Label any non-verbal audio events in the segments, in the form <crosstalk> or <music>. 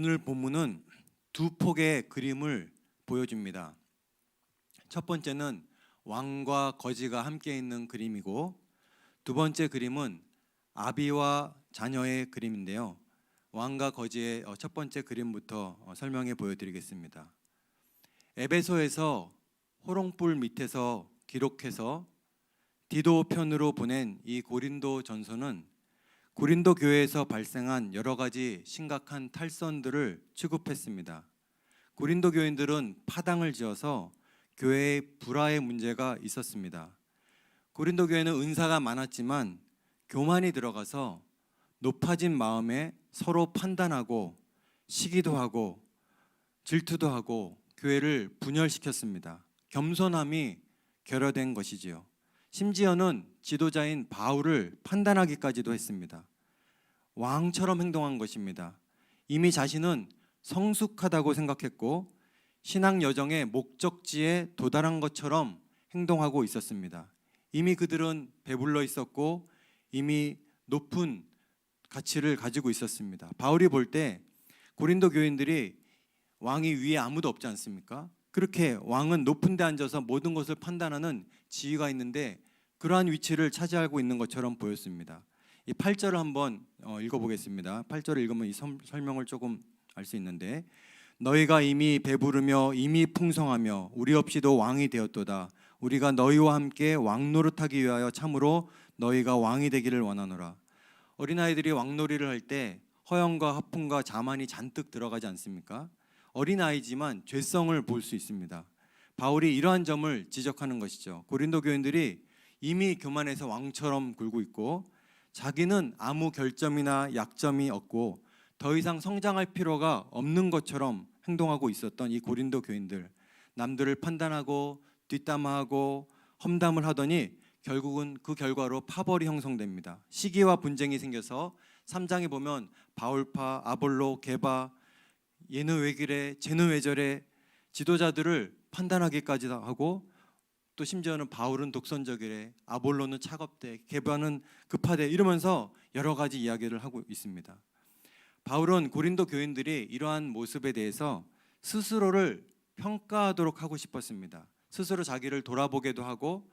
오늘 본문은 두 폭의 그림을 보여줍니다. 첫 번째는 왕과 거지가 함께 있는 그림이고 두 번째 그림은 아비와 자녀의 그림인데요. 왕과 거지의 어, 첫 번째 그림부터 어, 설명해 보여드리겠습니다. 에베소에서 호롱불 밑에서 기록해서 디도 편으로 보낸 이 고린도 전서는 고린도 교회에서 발생한 여러 가지 심각한 탈선들을 취급했습니다. 고린도 교인들은 파당을 지어서 교회의 불화의 문제가 있었습니다. 고린도 교회는 은사가 많았지만 교만이 들어가서 높아진 마음에 서로 판단하고 시기도 하고 질투도 하고 교회를 분열시켰습니다. 겸손함이 결여된 것이지요. 심지어는 지도자인 바울을 판단하기까지도 했습니다. 왕처럼 행동한 것입니다. 이미 자신은 성숙하다고 생각했고 신앙 여정의 목적지에 도달한 것처럼 행동하고 있었습니다. 이미 그들은 배불러 있었고 이미 높은 가치를 가지고 있었습니다. 바울이 볼 때 고린도 교인들이 왕이 위에 아무도 없지 않습니까? 그렇게 왕은 높은 데 앉아서 모든 것을 판단하는 지위가 있는데 그러한 위치를 차지하고 있는 것처럼 보였습니다. 이 8절을 한번 어, 읽어보겠습니다. 8절을 읽으면 이 설- 설명을 조금 알 수 있는데 너희가 이미 배부르며 이미 풍성하며 우리 없이도 왕이 되었도다. 우리가 너희와 함께 왕 노릇하기 위하여 참으로 너희가 왕이 되기를 원하노라. 어린아이들이 왕놀이를 할 때 허영과 하품과 자만이 잔뜩 들어가지 않습니까? 어린아이지만 죄성을 볼 수 있습니다. 바울이 이러한 점을 지적하는 것이죠. 고린도 교인들이 이미 교만해서 왕처럼 굴고 있고 자기는 아무 결점이나 약점이 없고 더 이상 성장할 필요가 없는 것처럼 행동하고 있었던 이 고린도 교인들 남들을 판단하고 뒷담화하고 험담을 하더니 결국은 그 결과로 파벌이 형성됩니다. 시기와 분쟁이 생겨서 3장에 보면 바울파, 아볼로, 게바, 그래, 쟤는 왜 저래 지도자들을 판단하기까지 하고 또 심지어는 바울은 독선적이래, 아볼로는 차갑대, 게바는 급하대 이러면서 여러 가지 이야기를 하고 있습니다. 바울은 고린도 교인들이 이러한 모습에 대해서 스스로를 평가하도록 하고 싶었습니다. 스스로 자기를 돌아보게도 하고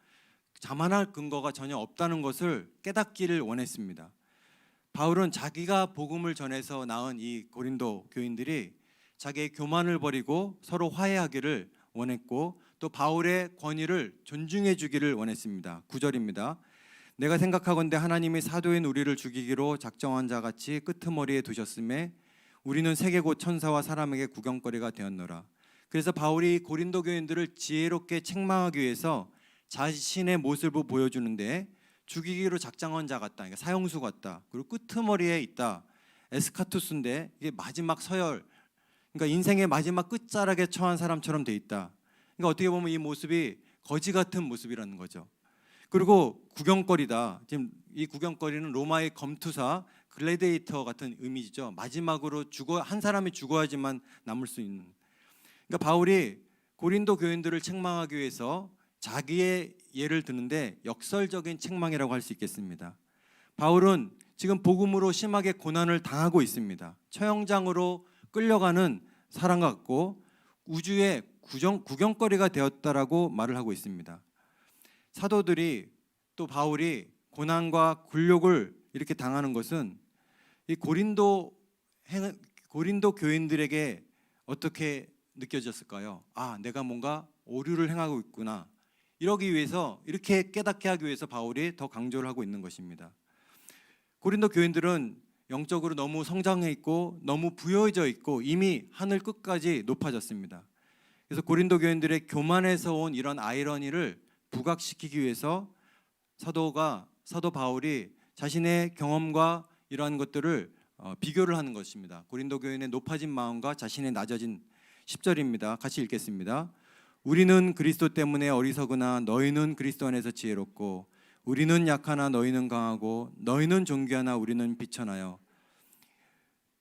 자만할 근거가 전혀 없다는 것을 깨닫기를 원했습니다. 바울은 자기가 복음을 전해서 낳은 이 고린도 교인들이 자기의 교만을 버리고 서로 화해하기를 원했고 또 바울의 권위를 존중해 주기를 원했습니다. 9절입니다. 내가 생각하건대 하나님이 사도인 우리를 죽이기로 작정한 자 같이 끄트머리에 두셨음에 우리는 세계 곧 천사와 사람에게 구경거리가 되었노라. 그래서 바울이 고린도 교인들을 지혜롭게 책망하기 위해서 자신의 모습을 보여주는데 죽이기로 작정한 자 같다. 그러니까 사형수 같다. 그리고 끄트머리에 있다. 에스카투스인데 이게 마지막 서열. 그러니까 인생의 마지막 끝자락에 처한 사람처럼 돼 있다. 그러니까 어떻게 보면 이 모습이 거지 같은 모습이라는 거죠. 그리고 구경거리다. 지금 이 구경거리는 로마의 검투사 글래디에이터 같은 이미지죠. 마지막으로 죽어 한 사람이 죽어야지만 남을 수 있는. 그러니까 바울이 고린도 교인들을 책망하기 위해서 자기의 예를 드는데 역설적인 책망이라고 할 수 있겠습니다. 바울은 지금 복음으로 심하게 고난을 당하고 있습니다. 처형장으로 끌려가는 사람 같고 우주의 구정, 구경거리가 되었다라고 말을 하고 있습니다. 사도들이 또 바울이 고난과 굴욕을 이렇게 당하는 것은 이 고린도 행, 고린도 교인들에게 어떻게 느껴졌을까요? 아, 내가 뭔가 오류를 행하고 있구나. 이러기 위해서 이렇게 깨닫게 하기 위해서 바울이 더 강조를 하고 있는 것입니다. 고린도 교인들은 영적으로 너무 성장해 있고 너무 부여져 있고 이미 하늘 끝까지 높아졌습니다. 그래서 고린도 교인들의 교만에서 온 이런 아이러니를 부각시키기 위해서 사도가 사도 바울이 자신의 경험과 이러한 것들을 어, 비교를 하는 것입니다. 고린도 교인의 높아진 마음과 자신의 낮아진 10절입니다. 같이 읽겠습니다. 우리는 그리스도 때문에 어리석으나 너희는 그리스도 안에서 지혜롭고 우리는 약하나 너희는 강하고 너희는 존귀하나 우리는 비천하여.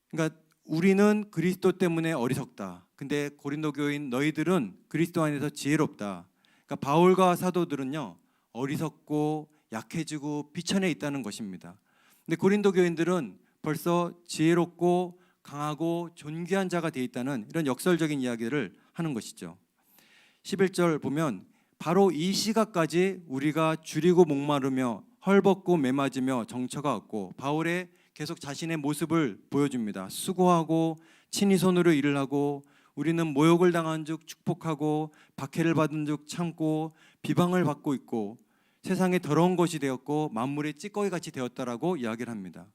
그러니까 우리는 그리스도 때문에 어리석다. 근데 고린도 교인 너희들은 그리스도 안에서 지혜롭다. 그러니까 바울과 사도들은요 어리석고 약해지고 비천해 있다는 것입니다. 근데 고린도 교인들은 벌써 지혜롭고 강하고 존귀한 자가 돼 있다는 이런 역설적인 이야기를 하는 것이죠. 11절 보면 바로 이 시각까지 우리가 줄이고 목마르며 헐벗고 매맞으며 정처가 없고 바울의 계속 자신의 모습을 보여줍니다. 수고하고 친히 손으로 일을 하고 우리는 모욕을 당한 즉 축복하고 박해를 받은 즉 참고 비방을 받고 있고 세상에 더러운 것이 되었고 만물의 찌꺼기 같이 되었다라고 이야기를 합니다.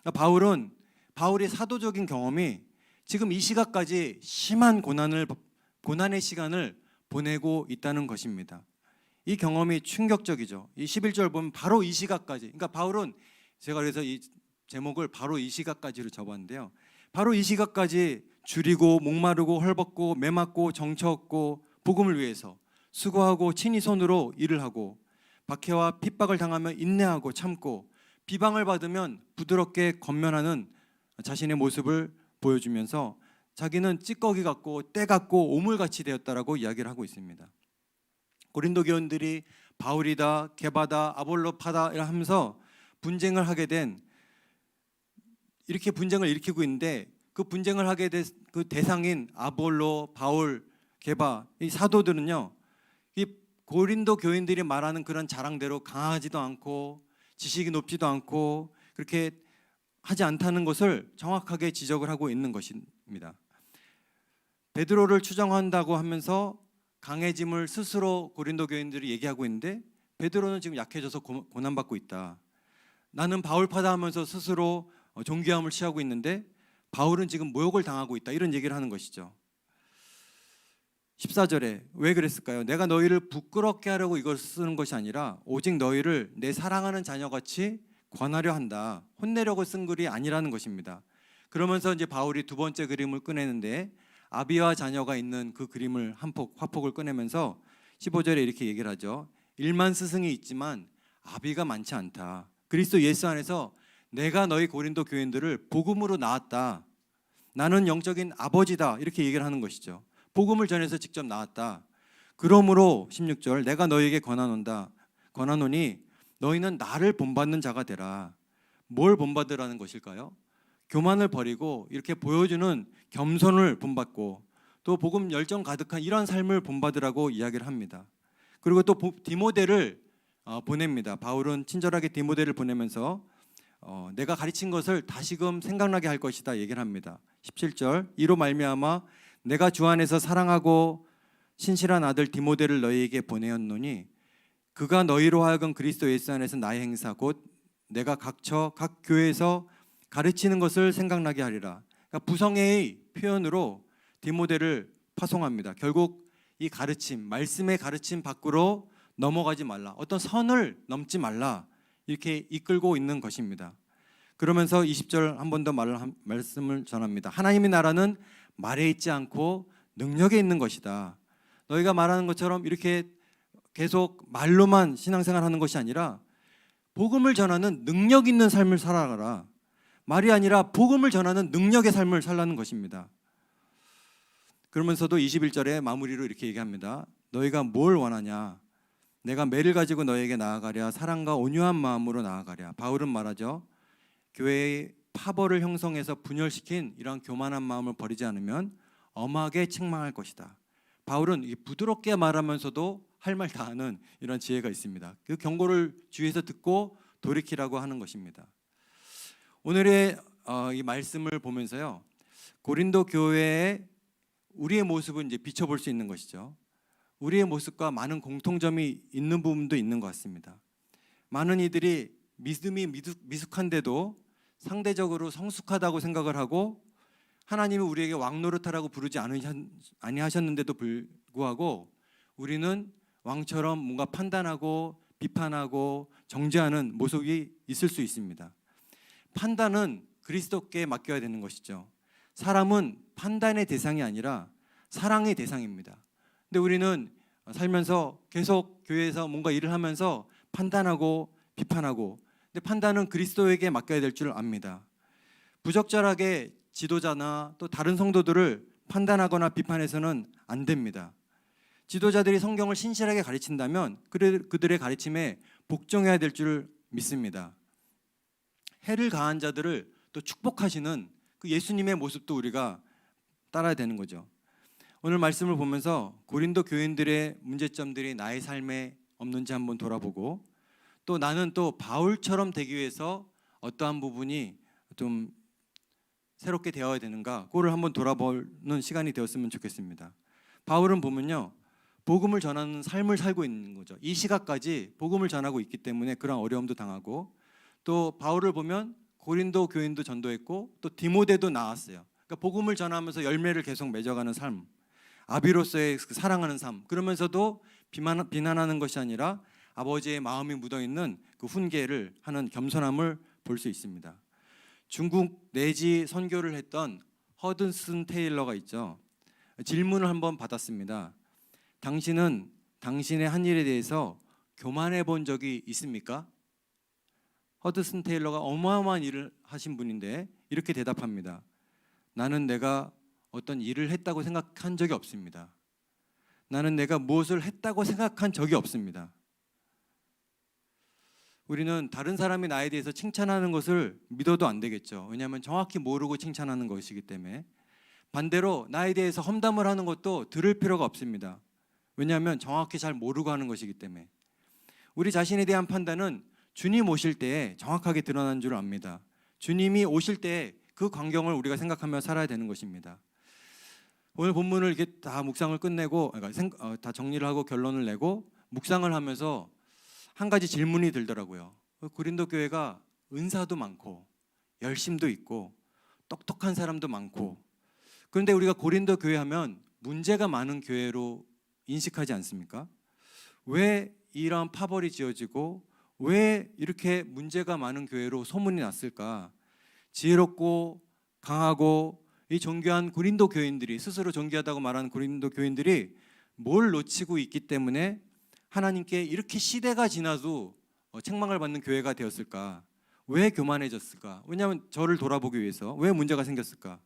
그러니까 바울은 바울의 사도적인 경험이 지금 이 시각까지 심한 고난을 고난의 시간을 보내고 있다는 것입니다. 이 경험이 충격적이죠. 이 11절 보면 바로 이 시각까지. 그러니까 바울은 제가 그래서 이 제목을 바로 이 시각까지로 접었는데요. 바로 이 시각까지 줄이고 목마르고 헐벗고 매맞고 정처 없고 복음을 위해서 수고하고 친히 손으로 일을 하고 박해와 핍박을 당하면 인내하고 참고 비방을 받으면 부드럽게 건면하는 자신의 모습을 보여주면서 자기는 찌꺼기 같고 때 같고 오물같이 되었다라고 이야기를 하고 있습니다. 고린도 교원들이 바울이다, 게바다, 아볼로파다 이라 하면서 분쟁을 하게 된 이렇게 분쟁을 일으키고 있는데 그 분쟁을 하게 된 그 대상인 아볼로, 바울, 게바 이 사도들은요. 이 고린도 교인들이 말하는 그런 자랑대로 강하지도 않고 지식이 높지도 않고 그렇게 하지 않다는 것을 정확하게 지적을 하고 있는 것입니다. 베드로를 추정한다고 하면서 강해짐을 스스로 고린도 교인들이 얘기하고 있는데 베드로는 지금 약해져서 고- 고난받고 있다. 나는 바울파다 하면서 스스로 어, 존귀함을 취하고 있는데 바울은 지금 모욕을 당하고 있다. 이런 얘기를 하는 것이죠. 14절에 왜 그랬을까요? 내가 너희를 부끄럽게 하려고 이걸 쓰는 것이 아니라 오직 너희를 내 사랑하는 자녀같이 권하려 한다. 혼내려고 쓴 글이 아니라는 것입니다. 그러면서 이제 바울이 두 번째 그림을 꺼내는데 아비와 자녀가 있는 그 그림을 한 폭 화폭을 꺼내면서 15절에 이렇게 얘기를 하죠. 일만 스승이 있지만 아비가 많지 않다. 그리스도 예수 안에서 내가 너희 고린도 교인들을 복음으로 낳았다. 나는 영적인 아버지다. 이렇게 얘기를 하는 것이죠. 복음을 전해서 직접 나왔다. 그러므로 16절 내가 너희에게 권하노다. 권하노니 너희는 나를 본받는 자가 되라. 뭘 본받으라는 것일까요? 교만을 버리고 이렇게 보여주는 겸손을 본받고 또 복음 열정 가득한 이런 삶을 본받으라고 이야기를 합니다. 그리고 또 보- 디모데를 어, 보냅니다. 바울은 친절하게 디모데를 보내면서 어, 내가 가르친 것을 다시금 생각나게 할 것이다 얘기를 합니다. 17절 이로 말미암아 내가 주 안에서 사랑하고 신실한 아들 디모데를 너희에게 보내었노니 그가 너희로 하여금 그리스도 예수 안에서 나의 행사 곧 내가 각처 각 교회에서 가르치는 것을 생각나게 하리라. 그러니까 부성애의 표현으로 디모데를 파송합니다. 결국 이 가르침, 말씀의 가르침 밖으로 넘어가지 말라. 어떤 선을 넘지 말라. 이렇게 이끌고 있는 것입니다. 그러면서 20절 한 번 더 말씀을 전합니다. 하나님의 나라는 말에 있지 않고 능력에 있는 것이다. 너희가 말하는 것처럼 이렇게 계속 말로만 신앙생활 하는 것이 아니라 복음을 전하는 능력 있는 삶을 살아가라. 말이 아니라 복음을 전하는 능력의 삶을 살라는 것입니다. 그러면서도 21절에 마무리로 이렇게 얘기합니다. 너희가 뭘 원하냐? 내가 매를 가지고 너에게 나아가랴 사랑과 온유한 마음으로 나아가랴. 바울은 말하죠. 교회의 파벌을 형성해서 분열시킨 이러한 교만한 마음을 버리지 않으면 엄하게 책망할 것이다. 바울은 이 부드럽게 말하면서도 할 말 다 하는 이런 지혜가 있습니다. 그 경고를 주위에서 듣고 돌이키라고 하는 것입니다. 오늘의 어, 이 말씀을 보면서요. 고린도 교회의 우리의 모습은 이제 비춰볼 수 있는 것이죠. 우리의 모습과 많은 공통점이 있는 부분도 있는 것 같습니다. 많은 이들이 믿음이 미숙, 미숙 한데도 상대적으로 성숙하다고 생각을 하고 하나님이 우리에게 왕노릇하라고 부르지 아니하셨는데도 불구하고 우리는 왕처럼 뭔가 판단하고 비판하고 정죄하는 모습이 있을 수 있습니다. 판단은 그리스도께 맡겨야 되는 것이죠. 사람은 판단의 대상이 아니라 사랑의 대상입니다. 근데 우리는 살면서 계속 교회에서 뭔가 일을 하면서 판단하고 비판하고 근데 판단은 그리스도에게 맡겨야 될 줄 압니다. 부적절하게 지도자나 또 다른 성도들을 판단하거나 비판해서는 안 됩니다. 지도자들이 성경을 신실하게 가르친다면 그들- 그들의 가르침에 복종해야 될 줄 믿습니다. 해를 가한 자들을 또 축복하시는 그 예수님의 모습도 우리가 따라야 되는 거죠. 오늘 말씀을 보면서 고린도 교인들의 문제점들이 나의 삶에 없는지 한번 돌아보고 또 나는 또 바울처럼 되기 위해서 어떠한 부분이 좀 새롭게 되어야 되는가 그거를 한번 돌아보는 시간이 되었으면 좋겠습니다. 바울은 보면요. 복음을 전하는 삶을 살고 있는 거죠. 이 시각까지 복음을 전하고 있기 때문에 그런 어려움도 당하고 또 바울을 보면 고린도 교인도 전도했고 또 디모데도 나왔어요. 그러니까 복음을 전하면서 열매를 계속 맺어가는 삶. 아비로서의 그 사랑하는 삶. 그러면서도 비만, 비난하는 것이 아니라 아버지의 마음이 묻어 있는 그 훈계를 하는 겸손함을 볼 수 있습니다. 중국 내지 선교를 했던 허든슨 테일러가 있죠. 질문을 한번 받았습니다. 당신은 당신의 한 일에 대해서 교만해 본 적이 있습니까? 허드슨 테일러가 어마어마한 일을 하신 분인데 이렇게 대답합니다. 나는 내가 어떤 일을 했다고 생각한 적이 없습니다. 나는 내가 무엇을 했다고 생각한 적이 없습니다. 우리는 다른 사람이 나에 대해서 칭찬하는 것을 믿어도 안 되겠죠. 왜냐하면 정확히 모르고 칭찬하는 것이기 때문에 반대로 나에 대해서 험담을 하는 것도 들을 필요가 없습니다. 왜냐하면 정확히 잘 모르고 하는 것이기 때문에 우리 자신에 대한 판단은 주님 오실 때에 정확하게 드러난 줄 압니다. 주님이 오실 때그 광경을 우리가 생각하며 살아야 되는 것입니다. 오늘 본문을 이렇게 다 묵상을 끝내고 그러니까 생- 어, 다 정리를 하고 결론을 내고 묵상을 하면서 한 가지 질문이 들더라고요. 고린도 교회가 은사도 많고 열심도 있고 똑똑한 사람도 많고 그런데 우리가 고린도 교회 하면 문제가 많은 교회로 인식하지 않습니까? 왜 이러한 파벌이 지어지고 왜 이렇게 문제가 많은 교회로 소문이 났을까? 지혜롭고 강하고 이 존귀한 고린도 교인들이 스스로 존귀하다고 말하는 고린도 교인들이 뭘 놓치고 있기 때문에 하나님께 이렇게 시대가 지나도 어, 책망을 받는 교회가 되었을까? 왜 교만해졌을까? 왜냐하면 저를 돌아보기 위해서 왜 문제가 생겼을까?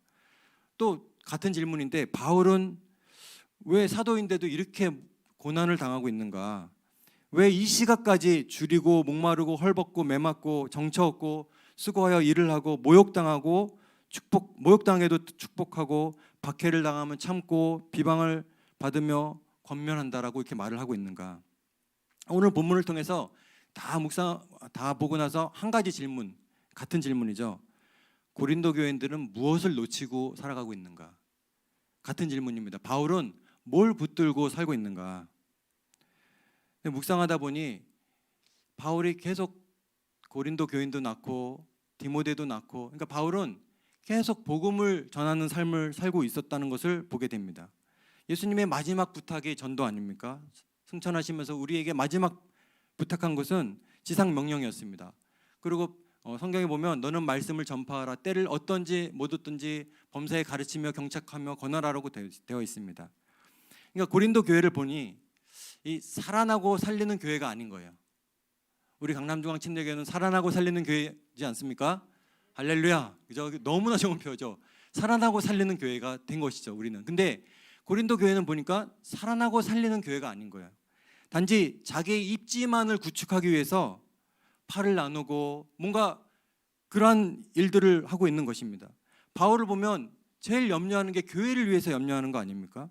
또 같은 질문인데 바울은 왜 사도인데도 이렇게 고난을 당하고 있는가? 왜 이 시각까지 줄이고 목마르고 헐벗고 매맞고 정처 없고 수고하여 일을 하고 모욕당하고 축복 모욕당해도 축복하고 박해를 당하면 참고 비방을 받으며 권면한다라고 이렇게 말을 하고 있는가? 오늘 본문을 통해서 다 묵상 다 보고 나서 한 가지 질문 같은 질문이죠. 고린도 교인들은 무엇을 놓치고 살아가고 있는가? 같은 질문입니다. 바울은 뭘 붙들고 살고 있는가? 묵상하다 보니 바울이 계속 고린도 교인도 낳고 디모데도 낳고 그러니까 바울은 계속 복음을 전하는 삶을 살고 있었다는 것을 보게 됩니다. 예수님의 마지막 부탁이 전도 아닙니까? 승천하시면서 우리에게 마지막 부탁한 것은 지상 명령이었습니다. 그리고 어, 성경에 보면 너는 말씀을 전파하라 때를 어떤지 못 얻든지 범사에 가르치며 경착하며 권하라라고 되어 있습니다. 그러니까 고린도 교회를 보니 이 살아나고 살리는 교회가 아닌 거예요. 우리 강남중앙 침례교회는 살아나고 살리는 교회지 않습니까? 할렐루야. 그죠? 너무나 좋은 표죠. 살아나고 살리는 교회가 된 것이죠. 우리는. 근데 고린도 교회는 보니까 살아나고 살리는 교회가 아닌 거예요. 단지 자기의 입지만을 구축하기 위해서 팔을 나누고 뭔가 그러한 일들을 하고 있는 것입니다. 바울을 보면 제일 염려하는 게 교회를 위해서 염려하는 거 아닙니까?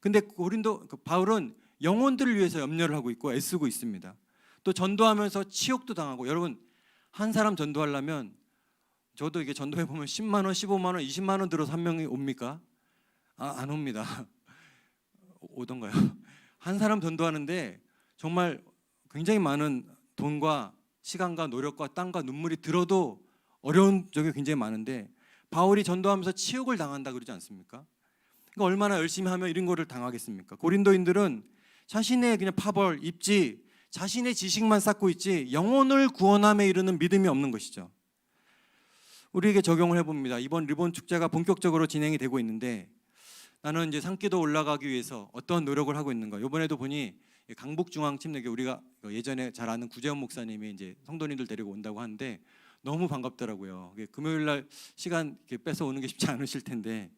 근데 고린도 그 바울은 영혼들을 위해서 염려를 하고 있고 애쓰고 있습니다. 또 전도하면서 치욕도 당하고 여러분 한 사람 전도하려면 저도 이게 전도해 보면 10만 원, 15만 원, 20만 원 들어서 한 명이 옵니까? 아, 안 옵니다. <laughs> 오던가요? 한 사람 전도하는데 정말 굉장히 많은 돈과 시간과 노력과 땀과 눈물이 들어도 어려운 적이 굉장히 많은데 바울이 전도하면서 치욕을 당한다 그러지 않습니까? 그러니까 얼마나 열심히 하면 이런 거를 당하겠습니까? 고린도인들은 자신의 그냥 파벌, 입지, 자신의 지식만 쌓고 있지 영혼을 구원함에 이르는 믿음이 없는 것이죠. 우리에게 적용을 해봅니다. 이번 리본 축제가 본격적으로 진행이 되고 있는데 나는 이제 산기도 올라가기 위해서 어떤 노력을 하고 있는가? 이번에도 보니 강북중앙침례교 우리가 예전에 잘 아는 구재원 목사님이 이제 성도님들 데리고 온다고 하는데 너무 반갑더라고요. 금요일 날 시간 뺏어 오는 게 <laughs> 쉽지 않으실 텐데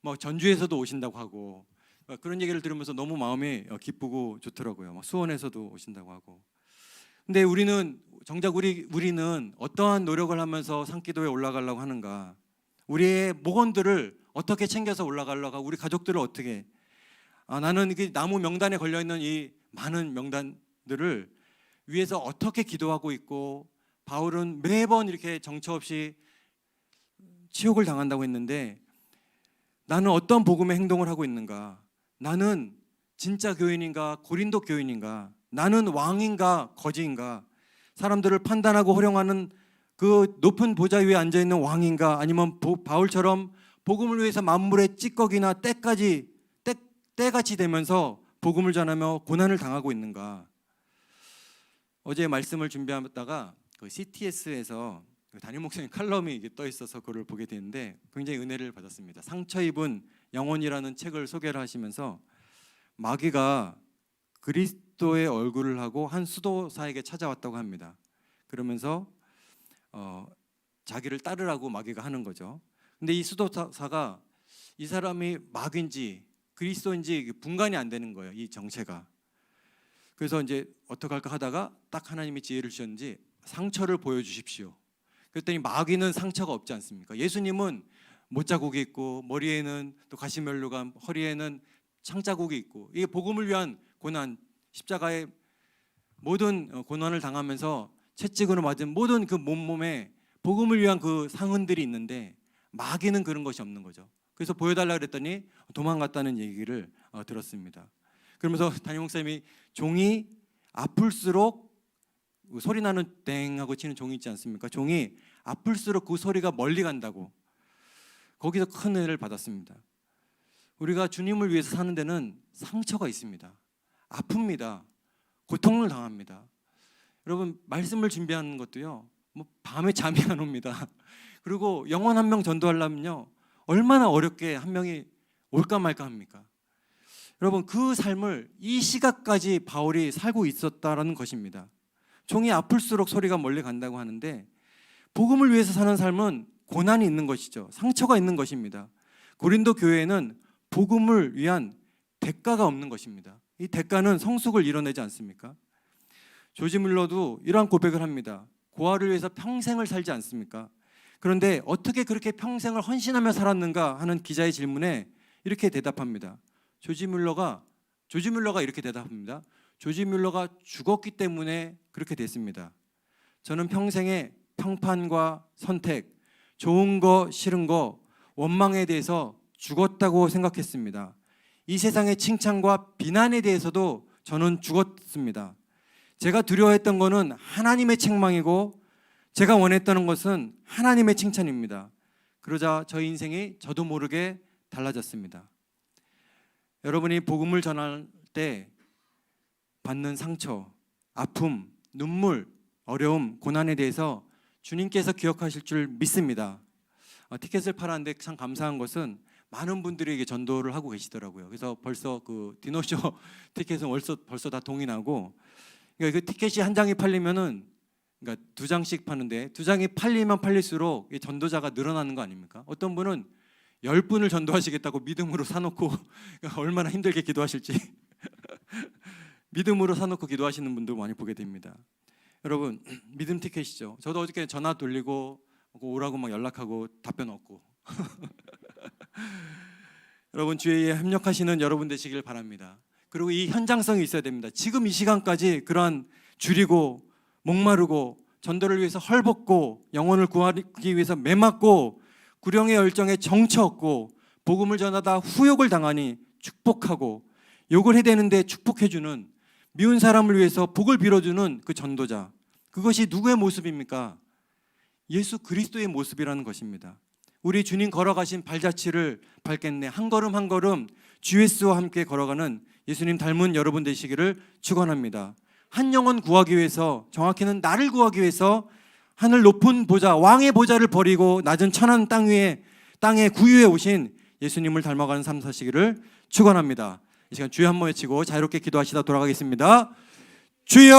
뭐 전주에서도 오신다고 하고 어, 그런 얘기를 들으면서 너무 마음이 어, 기쁘고 좋더라고요. 막 수원에서도 오신다고 하고. 근데 우리는 정작 우리 우리는 어떠한 노력을 하면서 산기도에 올라가려고 하는가? 우리의 목원들을 어떻게 챙겨서 올라가려고 우리 가족들을 어떻게 아, 나는 이 나무 명단에 걸려 있는 이 많은 명단들을 위해서 어떻게 기도하고 있고 바울은 매번 이렇게 정처 없이 치욕을 당한다고 했는데 나는 어떤 복음의 행동을 하고 있는가? 나는 진짜 교인인가? 고린도 교인인가? 나는 왕인가? 거지인가? 사람들을 판단하고 호령하는 그 높은 보좌 위에 앉아 있는 왕인가? 아니면 보- 바울처럼 복음을 위해서 만물의 찌꺼기나 때까지 때, 때같이 되면서 복음을 전하며 고난을 당하고 있는가? 어제 말씀을 준비하다가 그 CTS에서 담임 목사님 칼럼이 떠 있어서 그걸 보게 되는데 굉장히 은혜를 받았습니다. 상처 입은 영혼이라는 책을 소개를 하시면서 마귀가 그리스 도의 얼굴을 하고 한 수도사에게 찾아왔다고 합니다. 그러면서 어, 자기를 따르라고 마귀가 하는 거죠. 근데 이 수도사가 이 사람이 마귀인지 그리스도인지 분간이 안 되는 거예요. 이 정체가. 그래서 이제 어떡할까 하다가 딱 하나님이 지혜를 주셨는지 상처를 보여주십시오. 그랬더니 마귀는 상처가 없지 않습니까? 예수님은 못자국이 있고 머리에는 또 가시면류가 허리에는 창자국이 있고 이게 복음을 위한 고난 십자가의 모든 어, 고난을 당하면서 채찍으로 맞은 모든 그 몸몸에 복음을 위한 그 상흔들이 있는데 마귀는 그런 것이 없는 거죠. 그래서 보여달라 그랬더니 도망갔다는 얘기를 어, 들었습니다. 그러면서 담임 목사님이 종이 아플수록 그 소리 나는 땡 하고 치는 종이 있지 않습니까? 종이 아플수록 그 소리가 멀리 간다고 거기서 큰 은혜를 받았습니다. 우리가 주님을 위해서 사는 데는 상처가 있습니다. 아픕니다. 고통을 당합니다. 여러분 말씀을 준비하는 것도요. 뭐 밤에 잠이 안 옵니다. <laughs> 그리고 영혼 한명 전도하려면요. 얼마나 어렵게 한 명이 올까 말까 합니까? 여러분 그 삶을 이 시각까지 바울이 살고 있었다라는 것입니다. 종이 아플수록 소리가 멀리 간다고 하는데 복음을 위해서 사는 삶은 고난이 있는 것이죠. 상처가 있는 것입니다. 고린도 교회에는 복음을 위한 대가가 없는 것입니다. 이 대가는 성숙을 이뤄내지 않습니까? 조지 물러도 이러한 고백을 합니다. 고아를 위해서 평생을 살지 않습니까? 그런데 어떻게 그렇게 평생을 헌신하며 살았는가 하는 기자의 질문에 이렇게 대답합니다. 조지 뮬러가 조지 뮬러가 이렇게 대답합니다. 조지 뮬러가 죽었기 때문에 그렇게 됐습니다. 저는 평생에 평판과 선택, 좋은 거, 싫은 거, 원망에 대해서 죽었다고 생각했습니다. 이 세상의 칭찬과 비난에 대해서도 저는 죽었습니다. 제가 두려워했던 것은 하나님의 책망이고 제가 원했던 것은 하나님의 칭찬입니다. 그러자 저 인생이 저도 모르게 달라졌습니다. 여러분이 복음을 전할 때 받는 상처, 아픔, 눈물, 어려움, 고난에 대해서 주님께서 기억하실 줄 믿습니다. 어, 티켓을 팔았는데 참 감사한 것은 많은 분들이 게 전도를 하고 계시더라고요. 그래서 벌써 그 디노쇼 <laughs> 티켓은 벌써 벌써 다 동이 나고 그러니까 그 티켓이 한 장이 팔리면은 그러니까 두 장씩 파는데 두 장이 팔리면 팔릴수록 이 전도자가 늘어나는 거 아닙니까? 어떤 분은 열 분을 전도하시겠다고 믿음으로 사놓고 <laughs> 얼마나 힘들게 기도하실지 <laughs> 믿음으로 사놓고 기도하시는 분들 많이 보게 됩니다. 여러분 <clears throat> 믿음 티켓이죠. 저도 어저께 전화 돌리고 오라고 막 연락하고 답변 없고 <laughs> 여러분 주의에 협력하시는 여러분 되시길 바랍니다. 그리고 이 현장성이 있어야 됩니다. 지금 이 시간까지 그러한 줄이고 목마르고 전도를 위해서 헐벗고 영혼을 구하기 위해서 매맞고 구령의 열정에 정처 없고 복음을 전하다 후욕을 당하니 축복하고 욕을 해대는데 축복해주는 미운 사람을 위해서 복을 빌어주는 그 전도자 그것이 누구의 모습입니까? 예수 그리스도의 모습이라는 것입니다. 우리 주님 걸어가신 발자취를 밟겠네 한 걸음 한 걸음 주 예수와 함께 걸어가는 예수님 닮은 여러분 되시기를 축원합니다. 한 영혼 구하기 위해서 정확히는 나를 구하기 위해서 하늘 높은 보좌 왕의 보좌를 버리고 낮은 천한 땅 위에 땅의 구유에 오신 예수님을 닮아가는 삶 사시기를 축원합니다. 이 시간 주여 한번 외치고 자유롭게 기도하시다 돌아가겠습니다. 주여